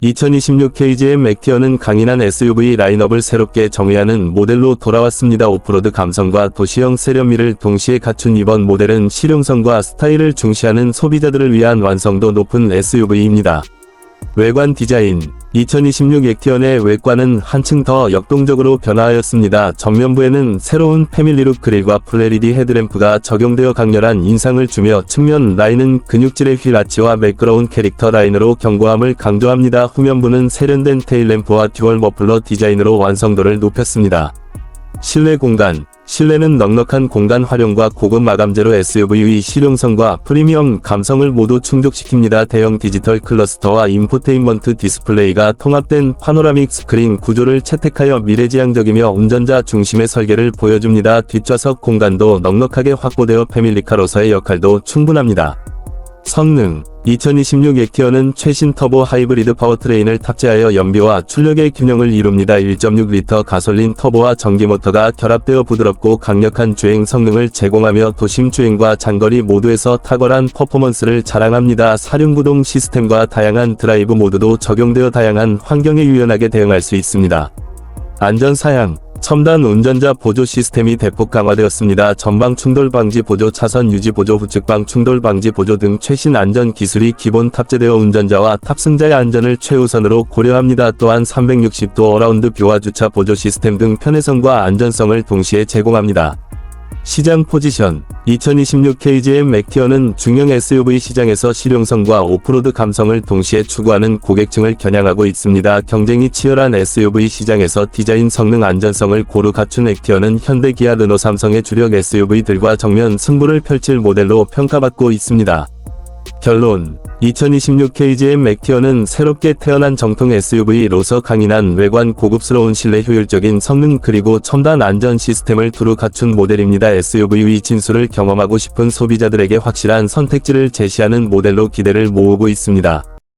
2026 KGM 맥티어는 강인한 SUV 라인업을 새롭게 정의하는 모델로 돌아왔습니다. 오프로드 감성과 도시형 세련미를 동시에 갖춘 이번 모델은 실용성과 스타일을 중시하는 소비자들을 위한 완성도 높은 SUV입니다. 외관 디자인 2026 액티언의 외관은 한층 더 역동적으로 변화하였습니다. 정면부에는 새로운 패밀리룩 그릴과 플레리디 헤드램프가 적용되어 강렬한 인상을 주며 측면 라인은 근육질의 휠 아치와 매끄러운 캐릭터 라인으로 견고함을 강조합니다. 후면부는 세련된 테일램프와 듀얼 머플러 디자인으로 완성도를 높였습니다. 실내 공간 실내는 넉넉한 공간 활용과 고급 마감재로 SUV의 실용성과 프리미엄 감성을 모두 충족시킵니다. 대형 디지털 클러스터와 인포테인먼트 디스플레이가 통합된 파노라믹 스크린 구조를 채택하여 미래지향적이며 운전자 중심의 설계를 보여줍니다. 뒷좌석 공간도 넉넉하게 확보되어 패밀리카로서의 역할도 충분합니다. 성능 2026 액티어는 최신 터보 하이브리드 파워트레인을 탑재하여 연비와 출력의 균형을 이룹니다. 1.6리터 가솔린 터보와 전기 모터가 결합되어 부드럽고 강력한 주행 성능을 제공하며 도심 주행과 장거리 모두에서 탁월한 퍼포먼스를 자랑합니다. 사륜구동 시스템과 다양한 드라이브 모드도 적용되어 다양한 환경에 유연하게 대응할 수 있습니다. 안전 사양 첨단 운전자 보조 시스템이 대폭 강화되었습니다. 전방 충돌 방지 보조, 차선 유지 보조, 후측방 충돌 방지 보조 등 최신 안전 기술이 기본 탑재되어 운전자와 탑승자의 안전을 최우선으로 고려합니다. 또한 360도 어라운드 뷰와 주차 보조 시스템 등 편의성과 안전성을 동시에 제공합니다. 시장 포지션 2026 KGM 맥티어는 중형 SUV 시장에서 실용성과 오프로드 감성을 동시에 추구하는 고객층을 겨냥하고 있습니다. 경쟁이 치열한 SUV 시장에서 디자인 성능 안전성을 고루 갖춘 액티어는 현대 기아 르노 삼성의 주력 SUV들과 정면 승부를 펼칠 모델로 평가받고 있습니다. 결론 2026 KGM 맥티어는 새롭게 태어난 정통 SUV로서 강인한 외관 고급스러운 실내 효율적인 성능 그리고 첨단 안전 시스템을 두루 갖춘 모델입니다. SUV의 진수를 경험하고 싶은 소비자들에게 확실한 선택지를 제시하는 모델로 기대를 모으고 있습니다.